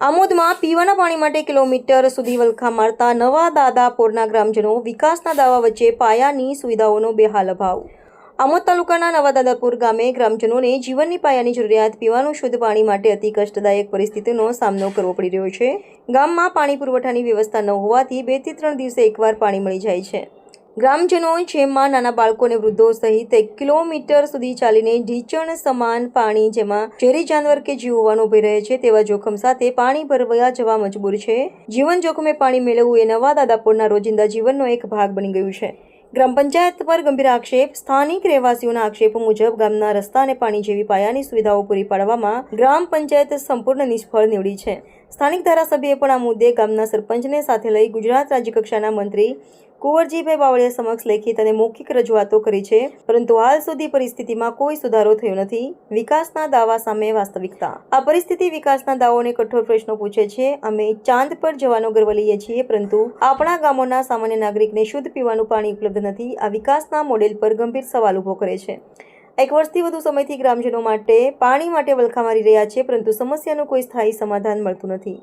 આમોદમાં પીવાના પાણી માટે કિલોમીટર સુધી વલખા મારતા નવા દાદાપોરના ગ્રામજનો વિકાસના દાવા વચ્ચે પાયાની સુવિધાઓનો બેહાલ અભાવ. આમોદ તાલુકાના નવા દાદાપુર ગામે ગ્રામજનોને જીવનની પાયાની જરૂરિયાત પીવાનું શુદ્ધ પાણી માટે અતિ કષ્ટદાયક પરિસ્થિતિનો સામનો કરવો પડી રહ્યો છે. ગામમાં પાણી પુરવઠાની વ્યવસ્થા ન હોવાથી બેથી ત્રણ દિવસે એકવાર પાણી મળી જાય છે. ગ્રામજનો જેમાં નાના બાળકો અને વૃદ્ધો સહિત એક કિલોમીટર સુધી ચાલીને ઢીચણ સમાન પાણી જેમાં ઝેરી જાનવર કે જીવ ઊભી રહે છે તેવા જોખમ સાથે પાણી ભરવા જવા મજબૂર છે. જીવન જોખમે પાણી મેળવવું એ નવા દાદાપુરના રોજિંદા જીવનનો એક ભાગ બની ગયું છે. ગ્રામ પંચાયત પર ગંભીર આક્ષેપ, સ્થાનિક રહેવાસીઓના આક્ષેપો મુજબ ગામના રસ્તા અને પાણી જેવી પાયાની સુવિધાઓ પૂરી પાડવામાં ગ્રામ પંચાયત સંપૂર્ણ નિષ્ફળ નીવડી છે. સ્થાનિક ધારાસભ્યએ પણ આ મુદ્દે ગામના સરપંચને સાથે લઈ ગુજરાત રાજ્યકક્ષાના મંત્રી કુંવરજીભાઈ બાવળિયા સમક્ષ લેખિત અને મૌખિક રજૂઆતો કરી છે. પરંતુ હાલ સુધી પરિસ્થિતિમાં કોઈ સુધારો થયો નથી. વિકાસના દાવા સામે વાસ્તવિકતા. આ પરિસ્થિતિ વિકાસના દાવાઓને કઠોર પ્રશ્નો પૂછે છે. અમે ચાંદ પર જવાનો ગર્વ લઈએ છીએ, પરંતુ આપણા ગામોના સામાન્ય નાગરિકને શુદ્ધ પીવાનું પાણી ઉપલબ્ધ નથી. આ વિકાસના મોડેલ પર ગંભીર સવાલ ઊભો કરે છે. એક વર્ષથી વધુ સમયથી ગ્રામજનો માટે પાણી માટે વલખા મારી રહ્યા છે, પરંતુ સમસ્યાનું કોઈ સ્થાયી સમાધાન મળતું નથી.